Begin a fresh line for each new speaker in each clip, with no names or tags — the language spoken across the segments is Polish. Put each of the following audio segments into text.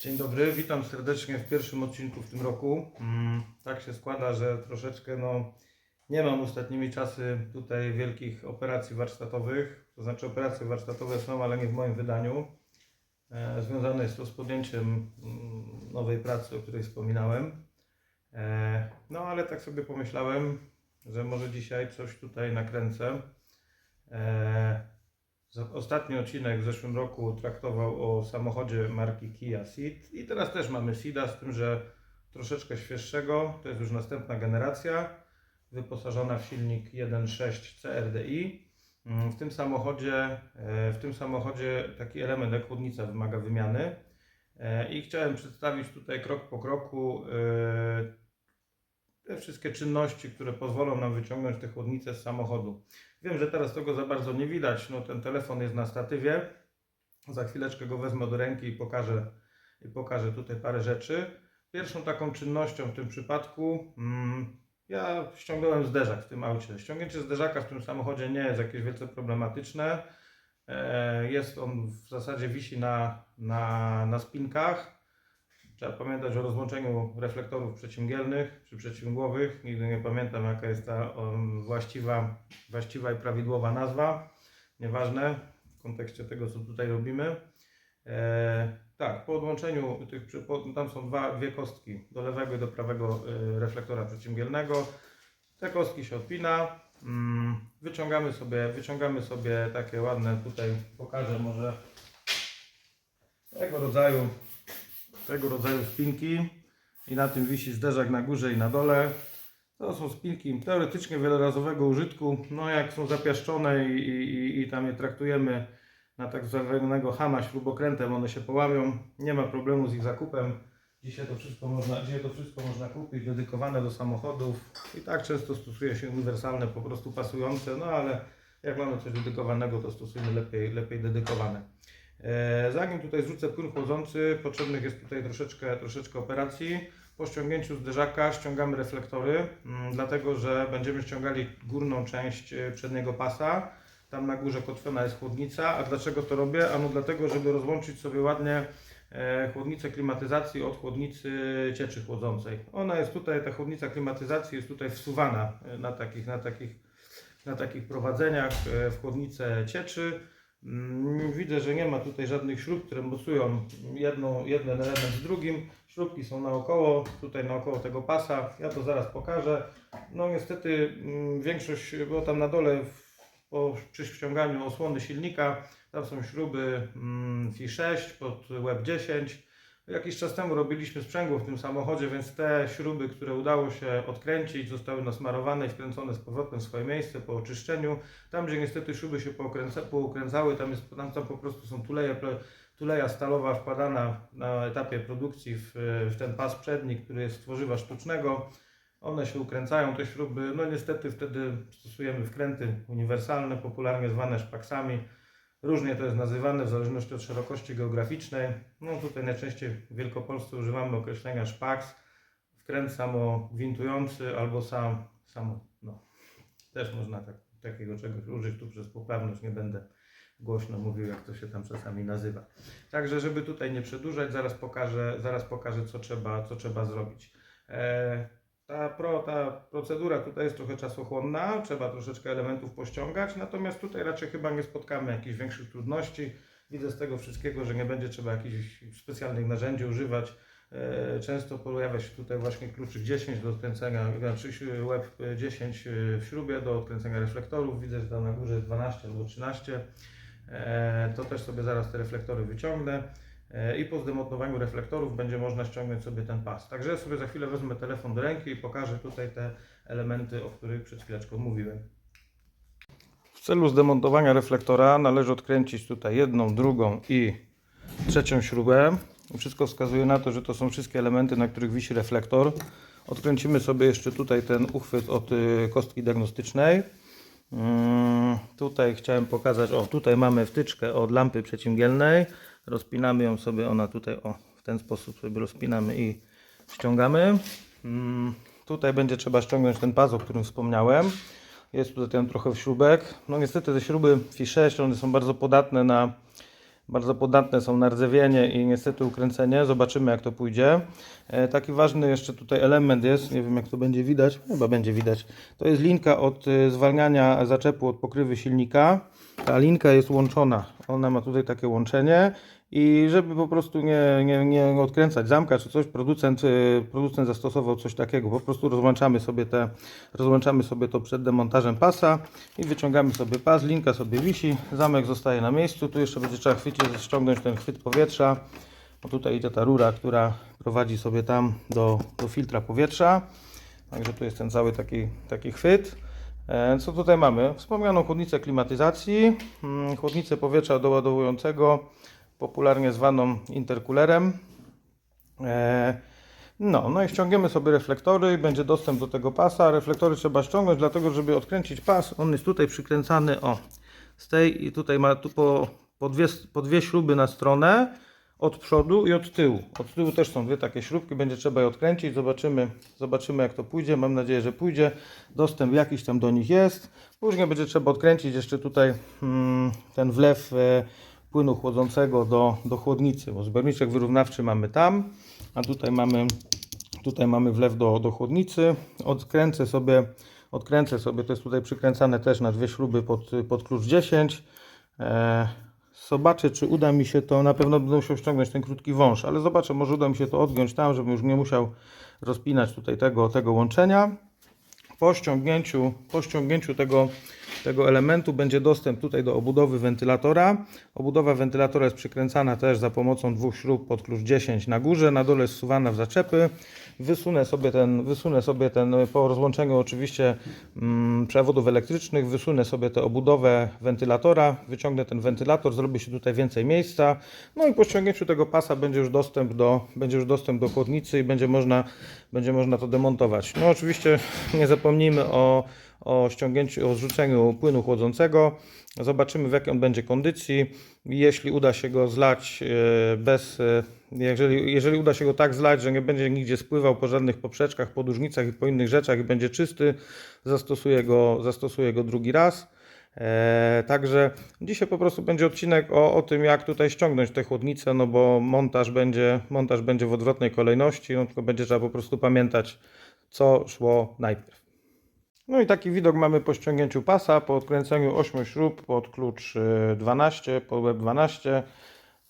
Dzień dobry, witam serdecznie w pierwszym odcinku w tym roku. Mm, Tak się składa, że troszeczkę no, nie mam ostatnimi czasy tutaj wielkich operacji warsztatowych. To znaczy operacje warsztatowe są, ale nie w moim wydaniu. E, Związane jest to z podjęciem mm, nowej pracy, o której wspominałem. E, No ale tak sobie pomyślałem, że może dzisiaj coś tutaj nakręcę. Ostatni odcinek w zeszłym roku traktował o samochodzie marki Kia Ceed i teraz też mamy Ceeda, z tym, że troszeczkę świeższego. To jest już następna generacja, wyposażona w silnik 1.6 CRDI. Mm, W tym samochodzie, e, w tym samochodzie taki element jak chłodnica wymaga wymiany E, i chciałem przedstawić tutaj krok po kroku e, te wszystkie czynności, które pozwolą nam wyciągnąć tę chłodnicę z samochodu. Wiem, że teraz tego za bardzo nie widać. No, ten telefon jest na statywie. Za chwileczkę go wezmę do ręki i pokażę, i pokażę tutaj parę rzeczy. Pierwszą taką czynnością w tym przypadku, mm, ja ściągnąłem zderzak w tym aucie. Ściągnięcie zderzaka w tym samochodzie nie jest jakieś wielce problematyczne. E, Jest on w zasadzie wisi na, na, na spinkach. Trzeba pamiętać o rozłączeniu reflektorów przeciwmgielnych czy przeciwmgłowych. Nigdy nie pamiętam, jaka jest ta właściwa, właściwa i prawidłowa nazwa. Nieważne w kontekście tego, co tutaj robimy. E, tak, po odłączeniu tych, tam są dwa, dwie kostki do lewego i do prawego e, reflektora przeciwmgielnego. Te kostki się odpina. Mm, wyciągamy sobie, wyciągamy sobie takie ładne, tutaj pokażę może tego rodzaju tego rodzaju spinki i na tym wisi zderzak na górze i na dole. To są spinki teoretycznie wielorazowego użytku. No jak są zapiaszczone i, i, i- tam je traktujemy na tak zwanego hama śrubokrętem, one się połamią. Nie ma problemu z ich zakupem. Dzisiaj to wszystko można, dzisiaj to wszystko można kupić, dedykowane do samochodów. I tak często stosuje się uniwersalne, po prostu pasujące, no ale jak mamy coś dedykowanego, to stosujmy lepiej, lepiej dedykowane. E, Zanim tutaj zrzucę płyn chłodzący, potrzebnych jest tutaj troszeczkę, troszeczkę operacji. Po ściągnięciu zderzaka ściągamy reflektory, mm, dlatego że będziemy ściągali górną część e, przedniego pasa. Tam na górze kotwiona jest chłodnica. A dlaczego to robię? Ano dlatego, żeby rozłączyć sobie ładnie e, chłodnicę klimatyzacji od chłodnicy cieczy chłodzącej. Ona jest tutaj, ta chłodnica klimatyzacji jest tutaj wsuwana na takich, na takich, na takich prowadzeniach w chłodnicę cieczy. Mm, Widzę, że nie ma tutaj żadnych śrub, które mocują jedną, jeden element z drugim. Śrubki są naokoło, tutaj naokoło tego pasa. Ja to zaraz pokażę. No niestety mm, większość, bo tam na dole po, przy ściąganiu osłony silnika, tam są śruby mm, FI6 pod Web 10. Jakiś czas temu robiliśmy sprzęgło w tym samochodzie, więc te śruby, które udało się odkręcić, zostały nasmarowane i wkręcone z powrotem w swoje miejsce po oczyszczeniu. Tam, gdzie niestety szuby się pookręca, poukręcały, tam, jest, tam, tam po prostu są tuleje, tuleja stalowa wkładana na etapie produkcji w, w ten pas przedni, który jest tworzywa sztucznego. One się ukręcają, te śruby. No niestety wtedy stosujemy wkręty uniwersalne, popularnie zwane szpaksami. Różnie to jest nazywane w zależności od szerokości geograficznej. No tutaj najczęściej w Wielkopolsce używamy określenia szpaks, wkręt samogwintujący albo sam, samo, no, też można tak, takiego czegoś użyć, tu przez poprawność nie będę głośno mówił, jak to się tam czasami nazywa. Także, żeby tutaj nie przedłużać, zaraz pokażę, zaraz pokażę co, trzeba, co trzeba zrobić. E, ta, pro, ta procedura tutaj jest trochę czasochłonna, trzeba troszeczkę elementów pościągać, natomiast tutaj raczej chyba nie spotkamy jakichś większych trudności. Widzę z tego wszystkiego, że nie będzie trzeba jakichś specjalnych narzędzi używać. E, Często pojawia się tutaj właśnie kluczyk 10 do odkręcenia, znaczy łeb 10 w śrubie do odkręcenia reflektorów. Widzę, że tam na górze jest 12 albo 13. E, To też sobie zaraz te reflektory wyciągnę. E, I po zdemontowaniu reflektorów będzie można ściągnąć sobie ten pas. Także ja sobie za chwilę wezmę telefon do ręki i pokażę tutaj te elementy, o których przed chwileczką mówiłem. W celu zdemontowania reflektora należy odkręcić tutaj jedną, drugą i trzecią śrubę. Wszystko wskazuje na to, że to są wszystkie elementy, na których wisi reflektor. Odkręcimy sobie jeszcze tutaj ten uchwyt od y, kostki diagnostycznej. Mm, Tutaj chciałem pokazać, o tutaj mamy wtyczkę od lampy przeciwmgielnej. Rozpinamy ją sobie, ona tutaj o w ten sposób sobie rozpinamy i ściągamy. Mm, Tutaj będzie trzeba ściągnąć ten pas, o którym wspomniałem. Jest tutaj ten trochę śrubek. No niestety te śruby FI6, one są bardzo podatne na bardzo podatne są na rdzewienie i niestety ukręcenie. Zobaczymy jak to pójdzie. E, taki ważny jeszcze tutaj element jest, nie wiem jak to będzie widać, chyba będzie widać. To jest linka od e, zwalniania zaczepu od pokrywy silnika. Ta linka jest łączona, ona ma tutaj takie łączenie i żeby po prostu nie, nie, nie odkręcać zamka czy coś, producent, y, producent zastosował coś takiego. Po prostu rozłączamy sobie, te, rozłączamy sobie to przed demontażem pasa i wyciągamy sobie pas, linka sobie wisi, zamek zostaje na miejscu. Tu jeszcze będzie trzeba chwycić, ściągnąć ten chwyt powietrza. Bo tutaj idzie ta rura, która prowadzi sobie tam do, do filtra powietrza. Także tu jest ten cały taki, taki chwyt. E, Co tutaj mamy? Wspomnianą chłodnicę klimatyzacji, mm, chłodnicę powietrza doładowującego, popularnie zwaną interkulerem. E, No, no i ściągniemy sobie reflektory będzie dostęp do tego pasa. Reflektory trzeba ściągnąć, dlatego żeby odkręcić pas, on jest tutaj przykręcany, o, z tej i tutaj ma tu po, po, dwie, po dwie śruby na stronę, od przodu i od tyłu. Od tyłu też są dwie takie śrubki, będzie trzeba je odkręcić, zobaczymy, zobaczymy jak to pójdzie, mam nadzieję, że pójdzie. Dostęp jakiś tam do nich jest. Później będzie trzeba odkręcić jeszcze tutaj mm, ten wlew e, płynu chłodzącego do, do chłodnicy, bo zbiorniczek wyrównawczy mamy tam, a tutaj mamy, tutaj mamy wlew do, do chłodnicy. Odkręcę sobie, odkręcę sobie, to jest tutaj przykręcane też na dwie śruby pod, pod klucz 10. E, Zobaczę, czy uda mi się to. Na pewno będę musiał ściągnąć ten krótki wąż, ale zobaczę, może uda mi się to odgiąć tam, żebym już nie musiał rozpinać tutaj tego, tego łączenia. Po ściągnięciu, po ściągnięciu tego, tego elementu będzie dostęp tutaj do obudowy wentylatora. Obudowa wentylatora jest przykręcana też za pomocą dwóch śrub pod klucz 10 na górze, na dole jest wsuwana w zaczepy. Wysunę sobie ten, wysunę sobie ten po rozłączeniu oczywiście mm, przewodów elektrycznych, wysunę sobie tę obudowę wentylatora, wyciągnę ten wentylator, zrobi się tutaj więcej miejsca. No i po ściągnięciu tego pasa będzie już dostęp do, będzie już dostęp do chłodnicy i będzie można, będzie można to demontować. No oczywiście nie zapomnijmy o, o ściągnięciu, o zrzuceniu płynu chłodzącego. Zobaczymy w jakiej on będzie kondycji. Jeśli uda się go zlać e, bez, e, jeżeli, jeżeli uda się go tak zlać, że nie będzie nigdzie spływał po żadnych poprzeczkach, podłużnicach i po innych rzeczach i będzie czysty, zastosuję go, zastosuję go drugi raz. E, także dzisiaj po prostu będzie odcinek o, o tym, jak tutaj ściągnąć tę chłodnicę, no bo montaż będzie, montaż będzie w odwrotnej kolejności, no tylko będzie trzeba po prostu pamiętać, co szło najpierw. No i taki widok mamy po ściągnięciu pasa, po odkręceniu 8 śrub pod klucz y, 12, pod web 12.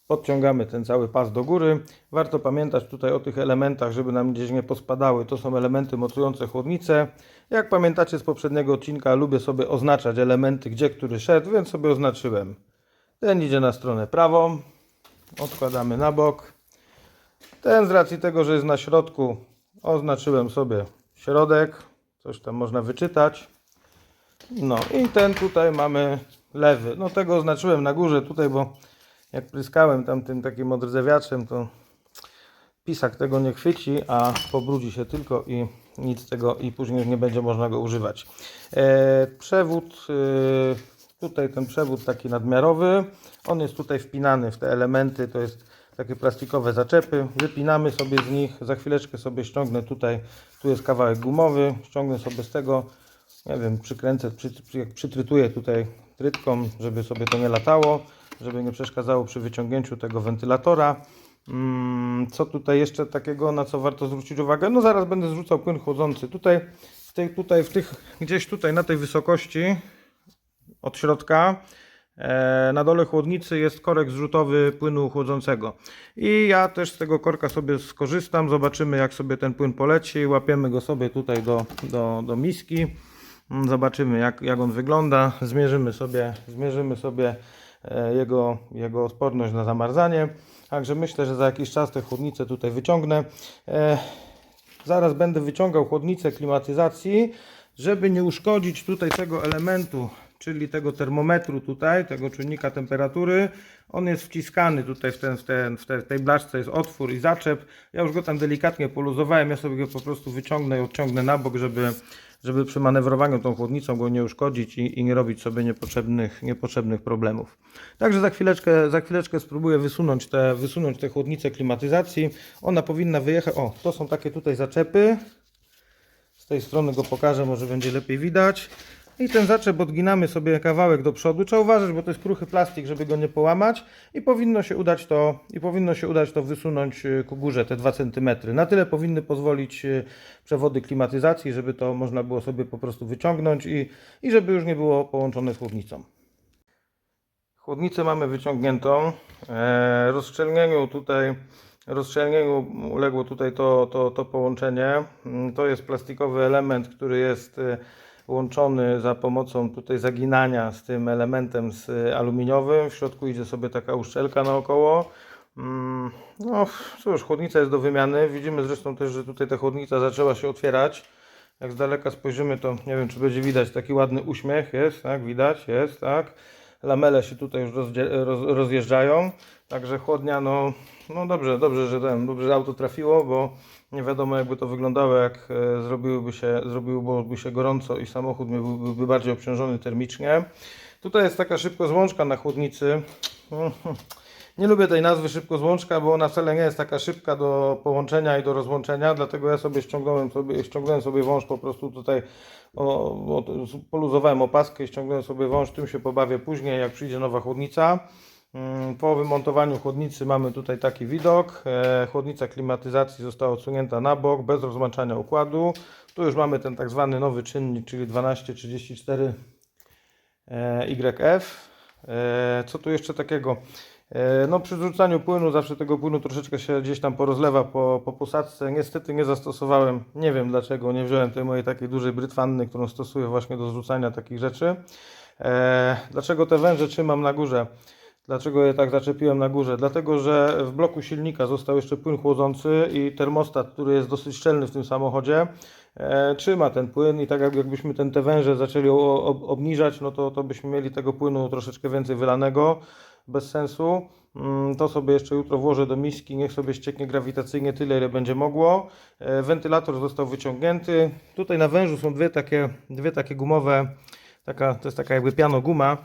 Podciągamy ten cały pas do góry. Warto pamiętać tutaj o tych elementach, żeby nam gdzieś nie pospadały. To są elementy mocujące chłodnicę. Jak pamiętacie z poprzedniego odcinka, lubię sobie oznaczać elementy, gdzie który szedł, więc sobie oznaczyłem. Ten idzie na stronę prawą. Odkładamy na bok. Ten z racji tego, że jest na środku, oznaczyłem sobie środek. Coś tam można wyczytać. No i ten tutaj mamy lewy. No tego oznaczyłem na górze tutaj, bo jak pryskałem tam tym takim odrdzewiaczem, to pisak tego nie chwyci, a pobrudzi się tylko i nic tego i później nie będzie można go używać. E, przewód, e, tutaj ten przewód taki nadmiarowy, on jest tutaj wpinany w te elementy, to jest takie plastikowe zaczepy, wypinamy sobie z nich, za chwileczkę sobie ściągnę tutaj, tu jest kawałek gumowy, ściągnę sobie z tego, nie wiem, przykręcę, przy, przytrytuję tutaj trytką, żeby sobie to nie latało, żeby nie przeszkadzało przy wyciągnięciu tego wentylatora. Mm, Co tutaj jeszcze takiego, na co warto zwrócić uwagę? No zaraz będę zrzucał płyn chłodzący. Tutaj, w tej, tutaj, w tych, gdzieś tutaj na tej wysokości od środka na dole chłodnicy jest korek zrzutowy płynu chłodzącego. I ja też z tego korka sobie skorzystam. Zobaczymy jak sobie ten płyn poleci. Łapiemy go sobie tutaj do, do, do miski. Mm, Zobaczymy jak, jak on wygląda. Zmierzymy sobie, zmierzymy sobie e, jego, jego odporność na zamarzanie. Także myślę, że za jakiś czas te chłodnice tutaj wyciągnę. E, Zaraz będę wyciągał chłodnicę klimatyzacji, żeby nie uszkodzić tutaj tego elementu, czyli tego termometru tutaj, tego czujnika temperatury. On jest wciskany tutaj w, ten, w, ten, w te- tej blaszce jest otwór i zaczep. Ja już go tam delikatnie poluzowałem, ja sobie go po prostu wyciągnę i odciągnę na bok, żeby, żeby przy manewrowaniu tą chłodnicą go nie uszkodzić i, i nie robić sobie niepotrzebnych, niepotrzebnych problemów. Także za chwileczkę, za chwileczkę spróbuję wysunąć te, wysunąć te chłodnice klimatyzacji. Ona powinna wyjechać. O, to są takie tutaj zaczepy. Z tej strony go pokażę, może będzie lepiej widać. I ten zaczep odginamy sobie kawałek do przodu. Trzeba uważać, bo to jest kruchy plastik, żeby go nie połamać. I powinno się udać to, i powinno się udać to wysunąć y, ku górze, te 2 cm. Na tyle powinny pozwolić y, przewody klimatyzacji, żeby to można było sobie po prostu wyciągnąć i, i żeby już nie było połączone z chłodnicą. Chłodnicę mamy wyciągniętą. E, rozszczelnieniu tutaj rozszczelnieniu uległo tutaj to, to, to połączenie. Mm, To jest plastikowy element, który jest e, łączony za pomocą tutaj zaginania z tym elementem z e, aluminiowym. W środku idzie sobie taka uszczelka naokoło. Mm, No cóż, chłodnica jest do wymiany. Widzimy zresztą też, że tutaj ta chłodnica zaczęła się otwierać. Jak z daleka spojrzymy, to nie wiem, czy będzie widać taki ładny uśmiech. Jest, tak, widać, jest, tak. Lamele się tutaj już rozjeżdżają. Także chłodnia, no, no dobrze, dobrze, że ten, dobrze, że auto trafiło, bo nie wiadomo jakby to wyglądało, jak e, zrobiłyby się, zrobiłoby się gorąco i samochód byłby bardziej obciążony termicznie. Tutaj jest taka szybko złączka na chłodnicy. Nie lubię tej nazwy szybko złączka, bo ona wcale nie jest taka szybka do połączenia i do rozłączenia, dlatego ja sobie ściągnąłem sobie, ściągnąłem sobie wąż po prostu tutaj, o, o, poluzowałem opaskę i ściągnąłem sobie wąż, tym się pobawię później, jak przyjdzie nowa chłodnica. Mm, Po wymontowaniu chłodnicy mamy tutaj taki widok. E, Chłodnica klimatyzacji została odsunięta na bok, bez rozłączania układu. Tu już mamy ten tak zwany nowy czynnik, czyli 1234 e, YF. E, Co tu jeszcze takiego? No przy zrzucaniu płynu zawsze tego płynu troszeczkę się gdzieś tam porozlewa po, po posadzce. Niestety nie zastosowałem, nie wiem dlaczego, nie wziąłem tej mojej takiej dużej brytwanny, którą stosuję właśnie do zrzucania takich rzeczy. Dlaczego te węże trzymam na górze? Dlaczego je tak zaczepiłem na górze? Dlatego, że w bloku silnika został jeszcze płyn chłodzący i termostat, który jest dosyć szczelny w tym samochodzie, e, trzyma ten płyn i tak jak- jakbyśmy ten, te węże zaczęli ob, obniżać, no to, to byśmy mieli tego płynu troszeczkę więcej wylanego, bez sensu. Mm, To sobie jeszcze jutro włożę do miski, niech sobie ścieknie grawitacyjnie tyle, ile będzie mogło. E, Wentylator został wyciągnięty. Tutaj na wężu są dwie takie, dwie takie gumowe, taka, to jest taka jakby pianoguma. Mm,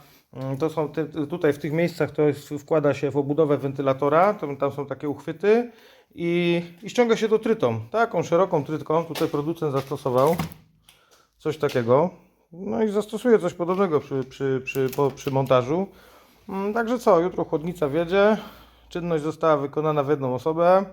To są te, tutaj w tych miejscach to jest, wkłada się w obudowę wentylatora, to, tam są takie uchwyty i, i ściąga się to trytą, taką szeroką trytką. Tutaj producent zastosował coś takiego. No i zastosuje coś podobnego przy, przy, przy, po, przy montażu. Mm, Także co, jutro chłodnica wiedzie. Czynność została wykonana w jedną osobę.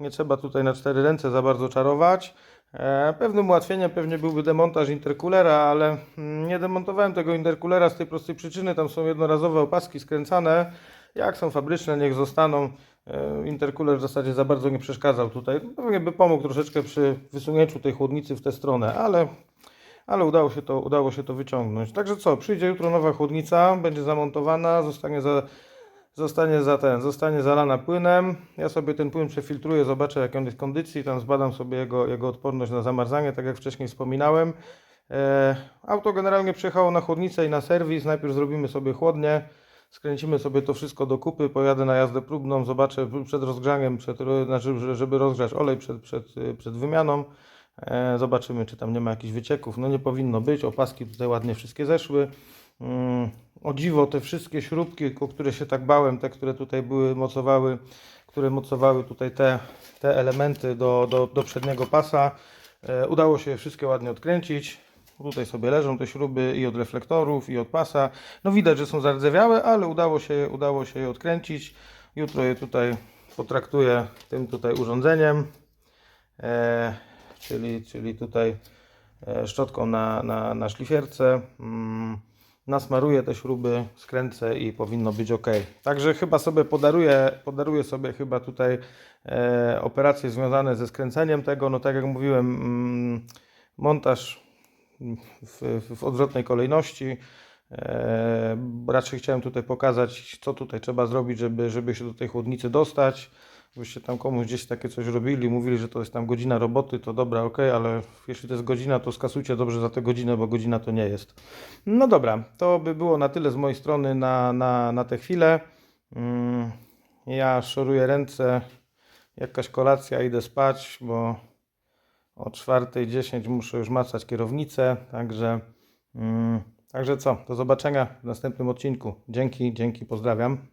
Nie trzeba tutaj na cztery ręce za bardzo czarować. E, Pewnym ułatwieniem pewnie byłby demontaż interkulera, ale mm, nie demontowałem tego interkulera z tej prostej przyczyny. Tam są jednorazowe opaski skręcane. Jak są fabryczne, niech zostaną. E, Interkuler w zasadzie za bardzo nie przeszkadzał tutaj. Pewnie by pomógł troszeczkę przy wysunięciu tej chłodnicy w tę stronę, ale ale udało się to, udało się to wyciągnąć. Także co, przyjdzie jutro nowa chłodnica, będzie zamontowana, zostanie za, zostanie za ten, zostanie zalana płynem. Ja sobie ten płyn przefiltruję, zobaczę jak on jest w kondycji, tam zbadam sobie jego, jego odporność na zamarzanie, tak jak wcześniej wspominałem. E, auto generalnie przyjechało na chłodnicę i na serwis. Najpierw zrobimy sobie chłodnię, skręcimy sobie to wszystko do kupy, pojadę na jazdę próbną, zobaczę przed rozgrzaniem, przed, znaczy, żeby rozgrzać olej przed, przed, przed wymianą. E, Zobaczymy, czy tam nie ma jakichś wycieków. No nie powinno być. Opaski tutaj ładnie wszystkie zeszły. Mm, O dziwo, te wszystkie śrubki, o które się tak bałem, te, które tutaj były, mocowały, które mocowały tutaj te, te elementy do, do, do przedniego pasa, e, udało się je wszystkie ładnie odkręcić. Tutaj sobie leżą te śruby i od reflektorów, i od pasa. No widać, że są zardzewiałe, ale udało się, udało się je odkręcić. Jutro je tutaj potraktuję tym tutaj urządzeniem. E, czyli, czyli tutaj e, szczotką na, na, na szlifierce. Mm, nasmaruję te śruby, skręcę i powinno być ok. Także chyba sobie podaruję, podaruję sobie chyba tutaj e, operacje związane ze skręceniem tego. No tak jak mówiłem, mm, montaż w, w, odwrotnej kolejności. E, raczej chciałem tutaj pokazać, co tutaj trzeba zrobić, żeby, żeby się do tej chłodnicy dostać. Byście tam komuś gdzieś takie coś robili, mówili, że to jest tam godzina roboty, to dobra, ok, ale jeśli to jest godzina, to skasujcie dobrze za tę godzinę, bo godzina to nie jest. No dobra, to by było na tyle z mojej strony na, na, na tę chwilę. Mm, Ja szoruję ręce, jakaś kolacja, idę spać, bo o 4.10 muszę już macać kierownicę, także, mm, także co, do zobaczenia w następnym odcinku. Dzięki, dzięki, pozdrawiam.